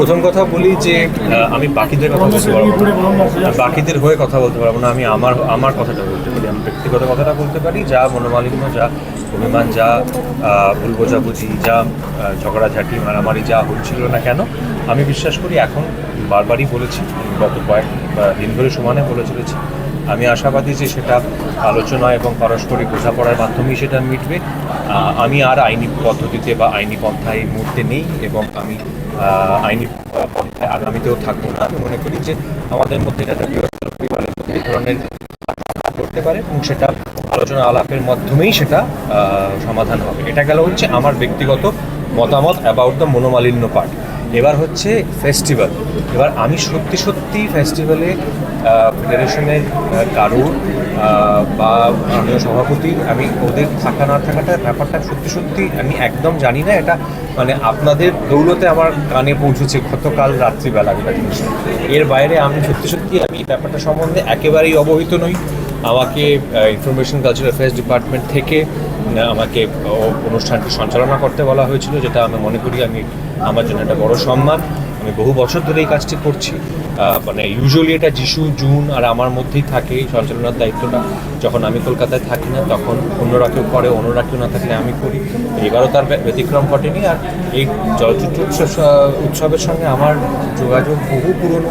প্রথম কথা বলি যে আমি বাকিদের কথা বলতে পারব বাকিদের হয়ে কথা বলতে পারব না, আমি আমার আমার কথাটা বলতে পারি। আমি ব্যক্তিগত কথাটা বলতে পারি, যা মনোমালিন্য, যা অভিমান, যা ভুল বোঝাবুঝি, যা ঝগড়াঝাটি, মারামারি, যা হচ্ছিল না কেন, আমি বিশ্বাস করি এখন বারবারই বলেছি, গত কয়েক দিন ধরে সমানে বলে চলেছি। আমি আশাবাদী যে সেটা আলোচনা এবং পারস্পরিক বোঝাপড়ার মাধ্যমেই সেটা মিটবে। আমি আর আইনি পদ্ধতিতে বা আইনি পন্থায় এই মুহূর্তে নেই এবং আমি আইনি পন্থায় আগামীতেও থাকব না। আমি মনে করি যে আমাদের মধ্যে ধরনের করতে পারে এবং সেটা আলোচনা আলাপের মাধ্যমেই সেটা সমাধান হবে। এটা গেল হচ্ছে আমার ব্যক্তিগত মতামত অ্যাবাউট দ্য মনোমালিন্য পার্ট এবার হচ্ছে ফেস্টিভ্যাল এবার আমি সত্যি সত্যি ফেস্টিভ্যালে ফেডারেশনের কারোর বা মাননীয় সভাপতি আমি ওদের থাকা না থাকাটা ব্যাপারটা সত্যি সত্যি আমি একদম জানি না। এটা মানে আপনাদের দৌলতে আমার কানে পৌঁছেছে গতকাল রাত্রিবেলা একটা জিনিস। এর বাইরে আমি সত্যি সত্যি আমি ব্যাপারটা সম্বন্ধে একেবারেই অবহিত নই। আমাকে ইনফরমেশন কালচার অ্যাফেয়ার্স ডিপার্টমেন্ট থেকে আমাকে অনুষ্ঠানটি সঞ্চালনা করতে বলা হয়েছিল, যেটা আমি মনে করি আমি আমার জন্য একটা বড় সম্মান। আমি বহু বছর ধরে এই কাজটি করছি। মানে ইউজুয়ালি এটা যিশু, জুন আর আমার মধ্যেই থাকে সঞ্চালনার দায়িত্বটা। যখন আমি কলকাতায় থাকি না, তখন অন্যরা কেউ করে, অন্যরা কেউ না থাকলে আমি করি। এবারও তার ব্য- ব্যতিক্রম ঘটেনি আর এই চলচ্চিত্র উৎসব উৎসবের সঙ্গে আমার যোগাযোগ বহু পুরনো।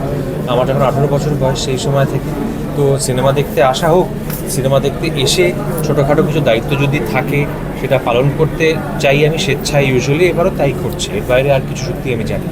আমার যখন আঠেরো বছর বয়স সেই সময় থেকে। তো সিনেমা দেখতে আসা হোক, সিনেমা দেখতে এসে ছোটোখাটো কিছু দায়িত্ব যদি থাকে, সেটা পালন করতে চাই আমি, স্বেচ্ছায় ইউজুয়ালি এবারও তাই করছি। এর বাইরে আর কিছু সত্যি আমি জানি।